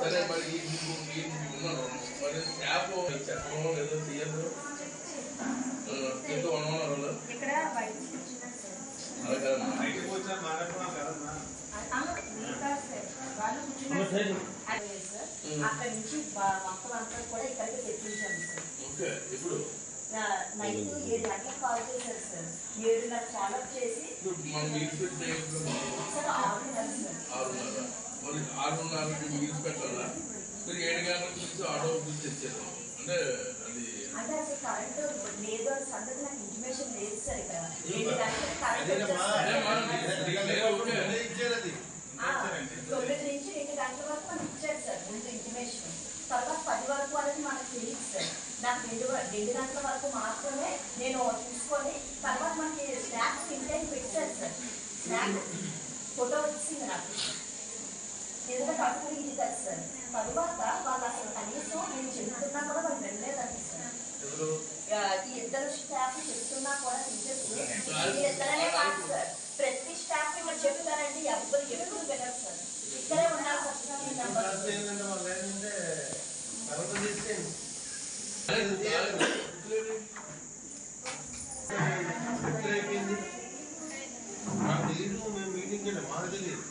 సరే మరి ఈ మీకు ఏదో తీయదు ఇంకో వన్ అక్కడ నుంచి మొత్తం అంతా కూడా ఇక్కడికి తెప్పించాము సార్ ఇప్పుడు నైట్ ఏడు గంటలకు కాల్ చేశారు సార్ ఏడున్నర ఫాలో చేసి సార్ ఆరున్నర సార్ ఆరున్నరకి మీల్స్ పెట్టాలా మీరు ఏడు గంటలకు నుంచి ఆటో బుక్ తెచ్చారు అంటే అది అంటే అసలు కరెంట్ లేదు అని సంగతి నాకు ఇంటిమేషన్ లేదు సార్ ఇక్కడ ఏడు గంటలకు కరెంట్ అదేనమ్మా. వచ్చేస్తుంది. అదేమ్మా, మీకు లేదు, ఓకే. అదే ఇచ్చారు అది ఆ, తొమ్మిది నుంచి రెండు గంటల వరకు మనకి ఇచ్చారు సార్ ముందు ఇంటిమేషన్ తర్వాత పది వరకు అనేది మనకు తెలియదు సార్ నాకు రెండు వ- రెండు గంటల వరకు మాత్రమే నేను చూసుకొని తర్వాత మనకి స్నాక్స్ ఇంటైన్ పెట్టారు సార్ స్నాక్ ఫోటో వచ్చింది నాకు ఎందుకంటే అప్పుడు ఇది కదా సార్ తర్వాత వాళ్ళు అసలు కనీసం నేను చెప్తున్నా కూడా వాళ్ళు వెళ్ళలేదండి సార్ ఎవరు ఆ, ఈ ఇద్దరు స్టాఫ్ కూడా టీచర్స్ ఈ ఇద్దరనే కాదు సార్. ప్రతి స్టాఫ్ ఇక్కడ చెప్తారండి ఎప్పుడు వినరు సార్. ఇక్కడే ఉన్నారు నెంబర్ కాస్త ఏంటంటే వాళ్ళు ఏంటంటే తర్వాత తీసుకెళ్ళి అదే, అదే, లేదు. ఎక్కడ అయిపోయింది మాకు తెలియదు మేము మీటింగ్కి వెళ్ళాం మాకు తెలియదు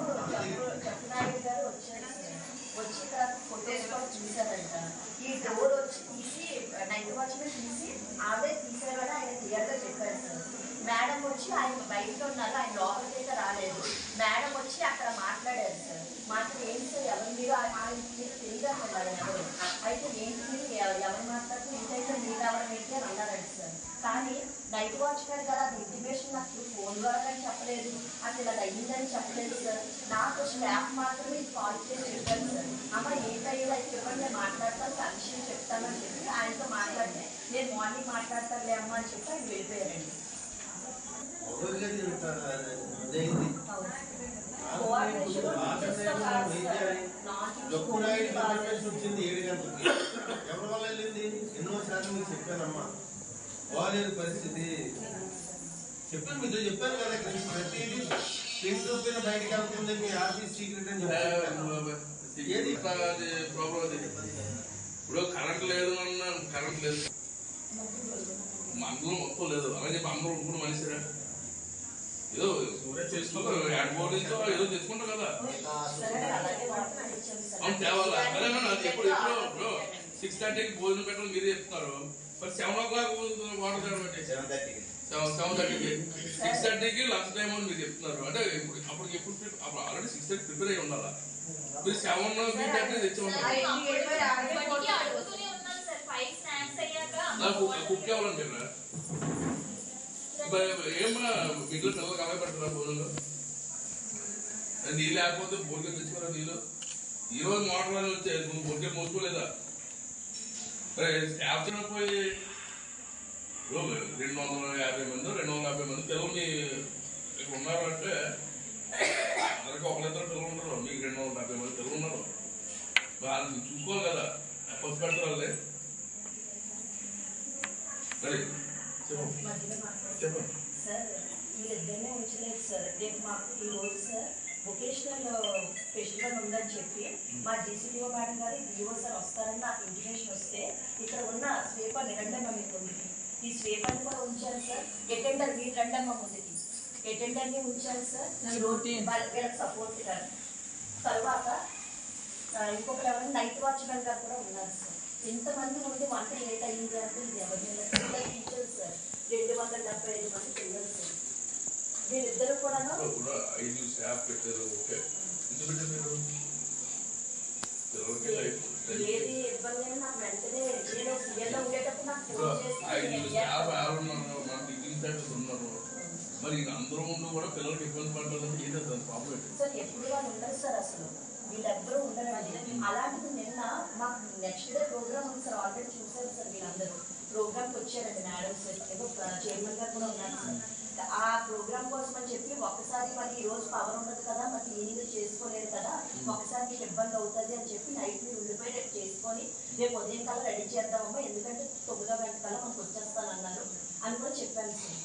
సత్యనారాయణ గారు వచ్చారు సార్ వచ్చి తర్వాత ఫొటోస్ కూడా చూసారంట ఈ డోర్ వచ్చి తీసి నైట్ వాచ్మెన్ తీసి ఆవిడే తీసారని ఆయన క్లియర్గా చెప్పారు సార్ మేడం వచ్చి ఆయన బయట ఉన్నారు ఆయన లోపలికి అయితే రాలేదు మేడం వచ్చి అక్కడ మాట్లాడారు సార్ మాట్లాడి ఏంటి సార్ ఎవరు మీరు ఆ- ఆయన మీరు తెలియదు అన్నారు ఎవరు అయితే ఏంటి మీరు ఎవ- ఎవరు మాట్లాడుతూ ఇంటైతే మీరు రావడం ఏంటి అని అన్నారంట సార్ కానీ నైట్ వాచ్మెన్ గారు అది ఇంటిమేషన్ నాకు ఫోన్ ద్వారా కానీ చెప్పలేదు. అసలు అది అయ్యిందని చెప్పలేదు సార్. నాకు స్టాఫ్ మాత్రమే ఇది కాల్ చేసి చెప్పారు సార్. అమ్మ అయితే చెప్పండి నేను మాట్లాడతాను విషయం చెప్తానని చెప్పి ఆయనతో మాట్లాడితే నేను మార్నింగ్ మాట్లాడతానులే అమ్మ అని చెప్పి ఆయన వెళ్ళిపోయారండి. కాదు కాదు. వచ్చింది ఏడు గంటలకి. ఎవరి వల్ల వెళ్ళింది? ఎన్నో శాతం మీకు చెప్పానమ్మా బాగాలేదు పరిస్థితి. చెప్పాను మీతో చెప్పాను కదా ప్రతిదీ. ప్రింట్ పైన బయటకు వెళ్తుంది మీ ఆఫీస్ సీక్రెట్ అని ఏది? ప్రాబ్లం అది ఇప్పుడు కరెంట్ లేదు అన్న కరెంట్ లేదు. మందులు మొత్తం లేదు. అలాగే అందరూ ఇప్పుడు మనిషిరా ఏదో నుంచో ఏదో తెచ్చుకుంటారు కదా. అవును తేవాలా? అదే ఎప్పుడు ఎప్పుడు సిక్స్ థర్టీకి భోజనం పెట్టడం మీరే చెప్తున్నారు. మరి సెవెన్ ఓ క్లాక్ వాటర్ తేవడం సెవెన్ సెవెన్ థర్టీకి సిక్స్ థర్టీకి లంచ్ టైం అని మీరు చెప్తున్నారు. అంటే ఇప్పుడు ఎప్పుడు అప్పుడు ఆల్రెడీ సిక్స్ థర్టీ ప్రిపేర్ అయి ఉండాలా? మీరు సెవెన్ థర్టీ తెచ్చి నాకు కుక్ ఏమన్నా పిల్లలు పెడతారా భోజనంలో? నీళ్ళు లేకపోతే బోర్గా తెచ్చుకోరా నీళ్ళు? ఈ రోజు మోటార్ అని వచ్చాయి నువ్వు బొగ్గే మోసుకోలేదా? మరి స్టాఫ్ చిన్నపోయి రెండు వందల యాభై మంది రెండు వందల యాభై మంది పిల్లలు మీ ఇక్కడ ఉన్నారు అంటే అందరికి ఒకరిద్దరు పిల్లలు ఉంటారు మీకు రెండు వందల యాభై మంది పిల్లలు ఉన్నారు వాళ్ళని చూసుకోవాలి కదా పసు పెడతారు వాళ్ళే మరి చెప్పండి మధ్యలో మాట్లాడండి. చెప్పండి సార్ వీళ్ళిద్దరినే ఉంచలేదు సార్ రేపు మాకు ఈ రోజు సార్ వొకేషనల్ ఫెస్టివల్ ఉందని చెప్పి మా డిసిడిఓ మేడం గారు డిఓ సార్ వస్తారని నాకు ఇంటిమేషన్ వస్తే ఇక్కడ ఉన్న స్వీపర్ నిరండమ్మ మీకు ఉంది. ఈ స్వీపర్ని కూడా ఉంచారు సార్. అటెండర్ మీ రెండమ్మ ముందుకి అటెండర్ని ఉంచారు సార్. వీళ్ళకి సపోర్ట్ గారు తర్వాత ఇంకొకరు ఎవరైనా నైట్ వాచ్మెన్ గారు కూడా ఉన్నారు సార్. ఇంతమంది ముందు వంట లేట్ అయ్యింది అంటే ఇది ఎవరి మీద? పిల్లలు టీచర్స్ సార్. రెండు వందల డెబ్బై ఐదు మంది పిల్లలు సార్. వీళ్ళిద్దరు కూడాను ఇప్పుడు ఐదు స్టాఫ్ పెట్టారు. ఓకే. పెట్టారు మీరు? ఏది ఇబ్బంది నాకు వెంటనే నేను ఉండేటప్పుడు నాకు ఫోన్ చేసి ఉన్నారు మరి అందరూ ముందు కూడా పిల్లలకి ఇబ్బంది పడలేదంటే ఏంటో దాని ప్రాబ్లం ఏంటి? సార్ ఎప్పుడు వాళ్ళు ఉండరు సార్ అసలు. వీళ్ళెవ్వరూ ఉండరండి అలాంటిది నిన్న మాకు నెక్స్ట్ డే ప్రోగ్రామ్ ఉంది సార్ ఆల్రెడీ చూసారు సార్ వీళ్ళందరూ ప్రోగ్రామ్కి వచ్చారండి మేడం సార్. ఏదో చైర్మన్ గారు కూడా ఉన్నారు సార్. ఆ ప్రోగ్రామ్ కోసం అని చెప్పి ఒక్కసారి మరి ఈ రోజు పవర్ ఉండదు కదా మరి క్లీనింగ్ చేసుకోలేదు కదా. ఒకసారి మీకు ఇబ్బంది అవుతుంది అని చెప్పి నైట్ మీరు ఉండిపోయి రేపు చేసుకొని రేపు ఉదయం కల్లా రెడీ చేద్దామమ్మా. ఎందుకంటే తొమ్మిదో గంట కల్లా మనకు వచ్చేస్తానన్నారు అని కూడా చెప్పాను సార్.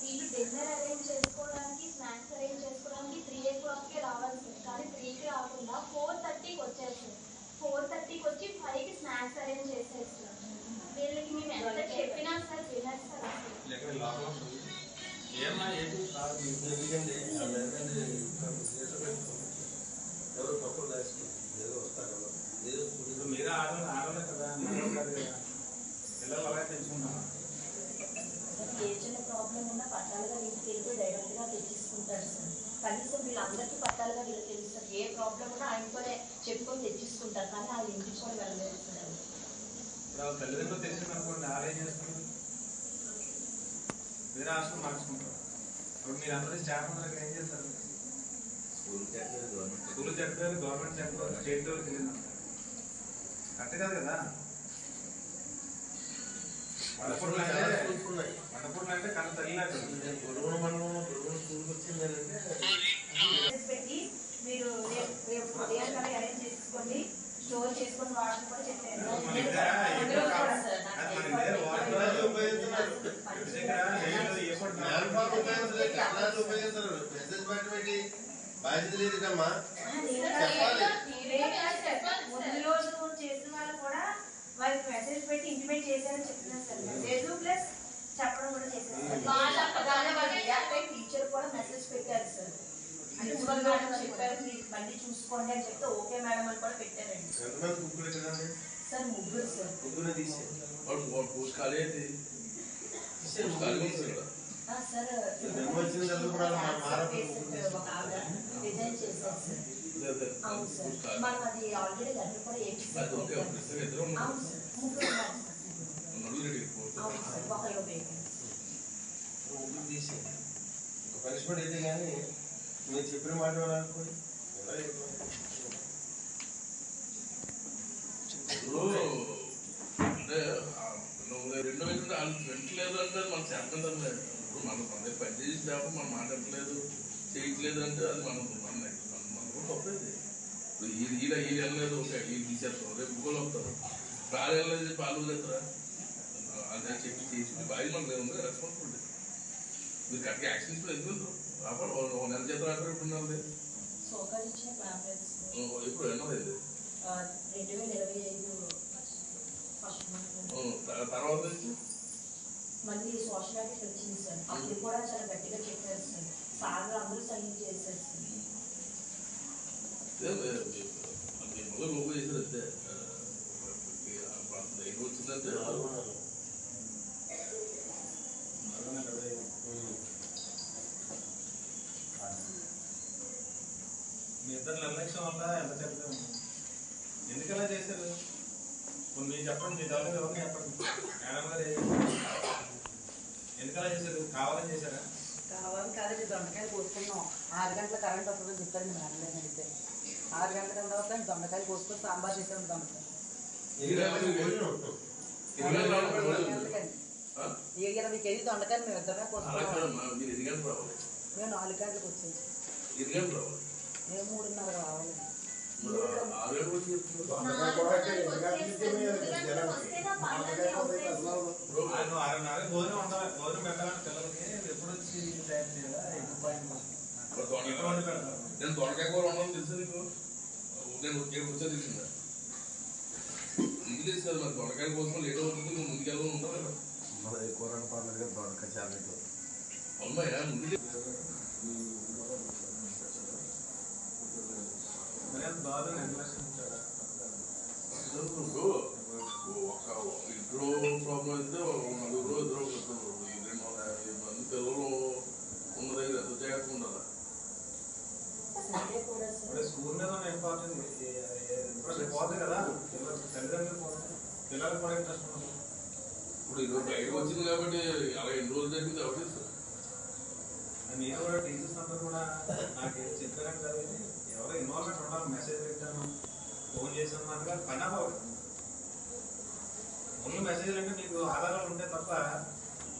వీళ్ళు డిన్నర్ అరేంజ్ చేసుకోవడానికి స్నాక్స్ అరేంజ్ చేసుకోవడానికి త్రీ ఓ క్లాక్కి రావాలి సార్ కానీ త్రీకి రాకుండా ఫోర్ థర్టీకి వచ్చారు సార్ ఫోర్ థర్టీకి వచ్చి ఫైవ్కి స్నాక్స్ అరేంజ్ చేసేది సార్ వీళ్ళకి మేము ఎంత చెప్పినా సార్ వినరు సార్ అసలు ఎక్కడ లోపల ఉంటుంది. ఏమ్మా ఏంటి కాదు ఎందుకండి ఆ లేదండి సీట్లు పెట్టుకోండి. ఎవరో తప్పులు రాసుకుంటారు ఏదో వస్తారు ఎవరో. ఏదో ఇప్పుడు మీరే ఆడలు ఆడలే కదా మీరు కాదు కదా అలాగే తెచ్చుకుంటాం ఏ చిన్న ప్రాబ్లం ఉన్నా పట్టాలుగా వీళ్ళకి వెళ్ళి డైరెక్ట్గా తెచ్చేసుకుంటారు సార్. కనీసం వీళ్ళందరికీ పట్టాలుగా వీళ్ళకి తెలుస్తారు. ఏ ప్రాబ్లం ఉన్నా ఆయనతోనే చెప్పుకొని తెచ్చేసుకుంటారు కానీ ఇంటికి కూడా వెళ్ళలేదు సార్ ఇప్పుడు వాళ్ళ తల్లిదండ్రులు వాళ్ళు ఏం చేస్తారు వేరే హాస్టల్ మార్చుకుంటారు. అప్పుడు మీరు అందరూ స్టాఫ్ అందరూ ఏం చేస్తారు? స్కూల్ చెప్పారు గవర్నమెంట్ చెప్పారు స్టేట్ వాళ్ళకి తెలియదు కరెక్ట్ కాదు కదా? పెట్టి మీరు రేపు ఉదయం కల్లా అరేంజ్ చేసుకోండి. స్టోర్ చేసుకొని వాడడం కూడా చెప్పారు. బాధ్యత లేదు కమ్మా చెప్పాలి. ముందు రోజు చేసిన వాళ్ళు కూడా వాళ్ళకి మెసేజ్ పెట్టి ఇంటిమేట్ చేశారని చెప్తున్నారు సార్ మెసేజ్ ప్లస్ చెప్పడం కూడా చేశారు. సార్. వాళ్ళ చెప్పగానే వాళ్ళ రియాక్ట్ అయ్యి టీచర్ కూడా మెసేజ్ పెట్టారు సార్. ప్రిన్సిపల్ మేడం చెప్పారు మీరు మళ్ళీ చూసుకోండి అని చెప్తే ఓకే మేడం అని కూడా పెట్టారండి. ఎంతమంది కుక్కులు కదండి సార్ ముగ్గురు సార్. ముగ్గురు తీసే వాడు వాడు పోస్ట్ ఖాళీ అయితే పోస్ట్ ఖాళీ ఉంది కదా ఆ, సార్ మేము వచ్చిన తర్వాత కూడా మా మారపు ఒక ఆవిడ డిజైన్ చేశారు సార్. అదే అదే అవును సార్. మనం అది ఆల్రెడీ లెటర్ కూడా ఏం అది ఓకే ఒక ఇద్దరు ఇద్దరు అవును ఉన్నారు సార్. ముగ్గురు ఉన్నారు సార్. నలుగురు రెడీ పోస్ట్ అవును సార్. ఒకళ్ళు వేకెన్సీ ముగ్గురు తీసే ఒక పనిష్మెంట్ అయితే కానీ మీరు చెప్పిన మాట? ఇప్పుడు అంటే ఆ నువ్వు రెండు వైపు వింటలేదు అంటే అది మనకు చెప్పడం లేదు. ఇప్పుడు మనం మన పని చేసి తప్ప మనం మాట్లాడట్లేదు చేయట్లేదు అంటే అది మనం మన ఈడ ఈ వెళ్ళలేదు ఓకే ఈ తీసేస్తాం రేపు ఇంకోళ్ళు వస్తారు పాలు వెళ్ళలేదు పాలు వదిలేస్తారా అదే చెప్పి చేసి బాగా మనకు ఉంది రెస్పాన్సిబిలిటీ మీరు కరెక్ట్గా యాక్షన్ తీసుకుని ఎందుకు అప్పుడు ఒక నెల చేత రాత్రి ఇప్పుడు ప్యాంప్లెట్స్ ఎప్పుడు ఎన్నో ఇది రెండు వేల ఇరవై ఐదు ఫస్ట్ మంత్ తర్వాత నుంచి మళ్ళీ సోషల్ యాక్ట్ వచ్చింది సార్ అప్పుడు కూడా చాలా గట్టిగా చెప్పారు సార్ సార్ అందరూ సైన్ చేశారు సార్ మొదలు లోపు వచ్చిందంటే. మీ ఇద్దరు నిర్లక్ష్యం వల్ల ఎంత చెప్తాను ఎందుకు అలా చేశారు? ఇప్పుడు మీరు చెప్పండి మీ తల్లి ఎవరిని చెప్పండి? మేడం గారు ఏం చేశారు? చేశారు? కావాలని చేశారా? కావాలి కాదండి దొండకాయలు కోసుకున్నాం. ఆరు గంటల కరెంట్ వస్తుందని చెప్పారు మేడం గారు అయితే. ఆరు గంటల తర్వాత దొండకాయలు కోసుకొని సాంబార్ చేసాం దొండకాయ. ఎన్ని గంటలకు భోజనం ఇరవై కేజీ దొండకాయలు మేము ఇద్దరమే కోసుకున్నాం మేము నాలుగు గంటలకు రావాలి? మేము మూడున్నర రావాలి. భోజనం ఉండాలి భోజనం పెట్టాలని పిల్లలకి ఎప్పుడు వచ్చి టైం దొండకాయ ఎప్పుడు నేను దొండకాయ కూర ఉండడం తెలుసా నీకు? నేను ఇక్కడ వచ్చా తెలిసిందా ఇది తెలుసు కదా మరి దొండకాయల కోసం లేట్ అవుతుంది నువ్వు ముందుకెళ్ళడం ఉంటావు కదా. మనది కూరణ పండుగ దొరక చాలా అమ్మాయి ముందుకు మరి అంత దారుణం నిర్లక్ష్యం ఉంటాడా? ఇప్పుడు ఒక ఇంట్లో ప్రాబ్లం అయితే నలుగురు ఇద్దరు రెండు వందల యాభై మంది పిల్లలు ఉన్న దగ్గర ఎంత జాగ్రత్తగా ఉండాలి సండే కూడా ఇప్పుడు సార్ స్కూల్ మీద ఉన్న ఇంపార్టెంట్ పోతుంది కదా? పిల్లలు తల్లిదండ్రులు పిల్లలకు కూడా ఇంట్రెస్ట్ ఉండదు. ఇప్పుడు ఈరోజు బయటకు వచ్చింది కాబట్టి అలా ఎన్ని రోజులు జరిగింది కాబట్టి నేను కూడా టీచర్స్ అందరూ కూడా నాకు ఏం చెప్పారని కదా ఎవరో ఇన్వాల్వ్మెంట్ ఉండాలి మెసేజ్ పెట్టాను ఫోన్ చేసాను అన్నగా పని అవ్వదు. ముందు మెసేజ్ అంటే మీకు ఆధారాలు ఉంటే తప్ప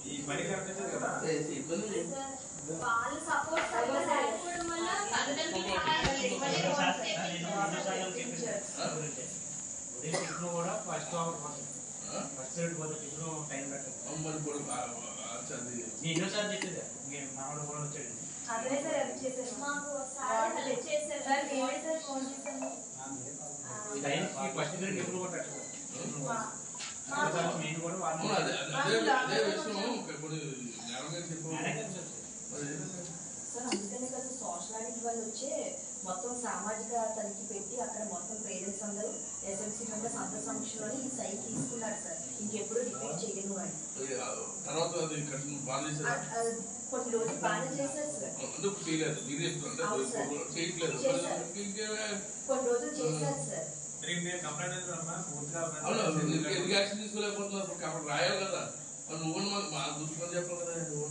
ఈ పని కనిపించదు కదా. ఇబ్బంది లేదు. సార్, వాళ్ళ సపోర్ట్ సరిగ్గా లేకపోవడం వల్ల అందరికీ మళ్ళీ వాట్సాప్ కూడా ఫస్ట్ అవర్ ఫస్ట్ రేట్ పోతే టైం పెట్టదు కూడా నేను చెప్పేది కూడా వచ్చాడు సార్ చేశారు మాకు సార్ చేశారు sir sir phone time first rate ఎప్పుడు కూడా పెట్టదు నేను కూడా అదే అదే విషయం ఇప్పుడు మేడం గారు సార్ అందుకనే కదా సోషల్ వాళ్ళు మొత్తం సామాజిక తనిఖీ పెట్టి అక్కడ మొత్తం పేరెంట్స్ అందరూ ఎస్ఎంసీ మెంబర్స్ అందరి సమక్షంలోనే ఈ సైట్ తీసుకున్నారు సార్. ఇంకెప్పుడు రిపీట్ చేయను అని. తర్వాత కొన్ని రోజులు బాగానే చేశారు సార్. కొన్ని రోజులు చేశారు సార్. తీసుకోలేకపోతున్నారు? రాయాలి కదా. మరి నువ్వు మా చెప్పాలి కదా. నువ్వు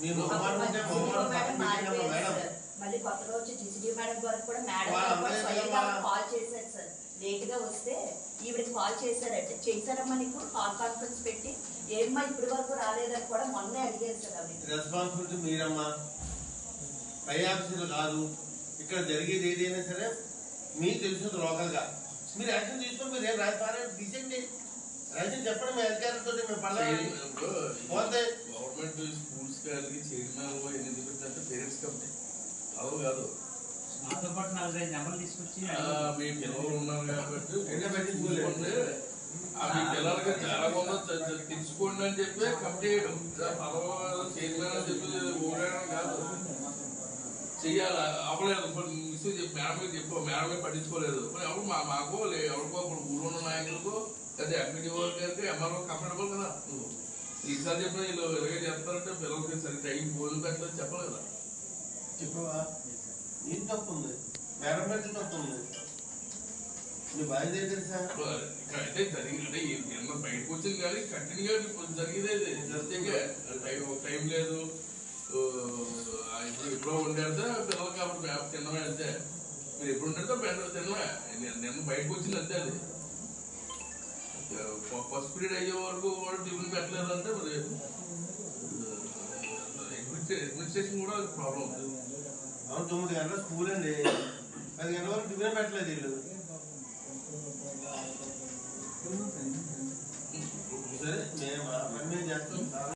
మేడం మళ్ళీ కొత్తగా వచ్చి జీసీడీ మేడం గారు కూడా మేడం స్వయంగా. కాల్ చేశారు సార్. లేట్గా వస్తే ఈవిడకి కాల్ చేశారంటే చేశారమ్మా నీకు? కాల్ కాన్ఫరెన్స్ పెట్టి ఏమ్మా ఇప్పటి వరకు రాలేదని కూడా మొన్నే అడిగారు సార్ ఆవిడ. రెస్పాన్సిబిలిటీ మీరమ్మా. పై ఆఫీసులు కాదు. ఇక్కడ జరిగేది ఏదైనా సరే మీకు తెలుస్తుంది లోకల్గా మీరు యాక్షన్ తీసుకొని మీరు ఏం రాజపారా తీసేయండి యాక్షన్ చెప్పండి మీ అధికారులతో మేము పళ్ళ పోతే గవర్నమెంట్ స్కూల్స్ గారికి చైర్మన్ ఎన్ని పేరెంట్స్ కమిటీ. కాదు. నాతో పాటు నాలుగైదు నెంబర్లు తీసుకొచ్చి ఆ, మీ పిల్లలు ఉన్నారు కాబట్టి. ఆ మీ పిల్లలకి చాలా తె- తెలుసుకోండి అని చెప్పి కమిటీ పదవ అని చెప్పి ఊరేయడం కాదు. చెయ్యాలి? అవ్వలేదు. ఇప్పుడు మిస్ చెప్పి మేడం చెప్పు. మేడం మీద పట్టించుకోలేదు. మరి ఎవరు మా మాకు ఎవరికో ఇప్పుడు ఊళ్ళో ఉన్న నాయకులకు లేదా ఎంపీడీఓ గారికి ఎంఆర్ఓ కంఫర్టబుల్ కదా. నువ్వు. ఈసారి చెప్పిన వీళ్ళు ఇలాగే చెప్తారంటే పిల్లలకి సరి టైం భోజనం పెట్టలేదు చెప్పలేదు? చెప్పవా? ఏం తప్పు ఉంది. మేడం పెట్టి తప్పు ఉంది. మీ తెలుసా అంటే ఈ బయటకు వచ్చింది కానీ కంటిన్యూగా జరిగేది జరిగే టైం ఒక టైం లేదు. ఇప్పుడు ఎప్పుడో ఉండేస్తే పిల్లలు కాబట్టి మేప తిన్నమే అంతే. మీరు ఎప్పుడు ఉంటే పెద్ద తిన్నమే. నిన్న- బయటకు వచ్చింది అంతే అది. ఫస్ట్ పీరియడ్ అయ్యే వరకు కూడా టిఫిన్ పెట్టలేదంటే మరి అడ్మినిస్ట్రేషన్ కూడా ప్రాబ్లం అవును తొమ్మిది గంటల స్కూల్ అండి పది గంటల వరకు టిఫిన్ పెట్టలేదు వీళ్ళు సరే మేము మా పని మేము చేస్తాం చాలా